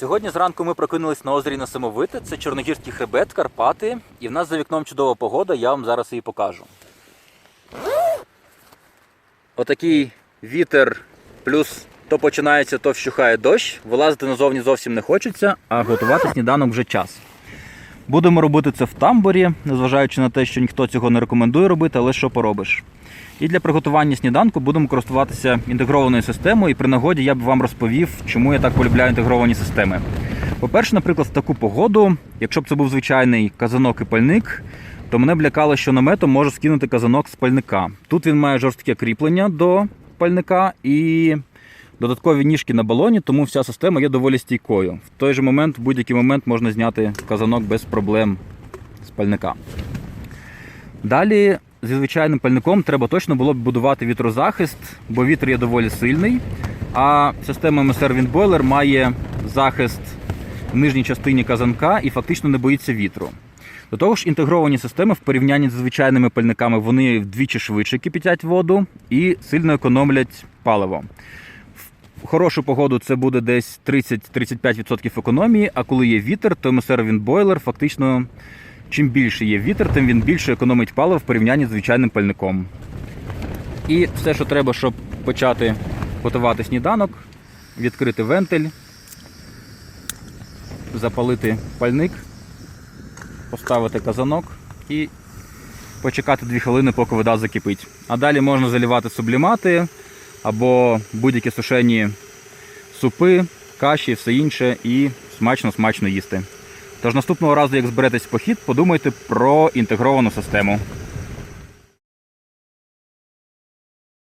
Сьогодні зранку ми прокинулись на озері на Самовите. Це Чорногірський хребет, Карпати. І в нас за вікном чудова погода, я вам зараз її покажу. Отакий вітер, плюс то починається, то вщухає дощ. Вилазити назовні зовсім не хочеться, а готувати сніданок вже час. Будемо робити це в тамбурі, незважаючи на те, що ніхто цього не рекомендує робити, але що поробиш. І для приготування сніданку будемо користуватися інтегрованою системою. І при нагоді я б вам розповів, чому я так полюбляю інтегровані системи. По-перше, наприклад, в таку погоду, якщо б це був звичайний казанок і пальник, то мене б лякало, що наметом може скинути казанок з пальника. Тут він має жорстке кріплення до пальника і додаткові ніжки на балоні, тому вся система є доволі стійкою. В той же момент, в будь-який момент можна зняти казанок без проблем з пальника. Далі зі звичайним пальником треба точно було б будувати вітрозахист, бо вітер є доволі сильний. А система MSR Windboiler має захист в нижній частині казанка і фактично не боїться вітру. До того ж, інтегровані системи в порівнянні з звичайними пальниками вони вдвічі швидше кипятять воду і сильно економлять паливо. Хорошу погоду це буде десь 30-35% економії, а коли є вітер, то MSR Windboiler фактично чим більше є вітер, тим він більше економить паливо в порівнянні з звичайним пальником. І все, що треба, щоб почати готувати сніданок, відкрити вентиль, запалити пальник, поставити казанок і почекати 2 хвилини, поки вода закипить. А далі можна заливати сублімати або будь-які сушені супи, каші, все інше і смачно-смачно їсти. Тож наступного разу, як зберетесь в похід, подумайте про інтегровану систему.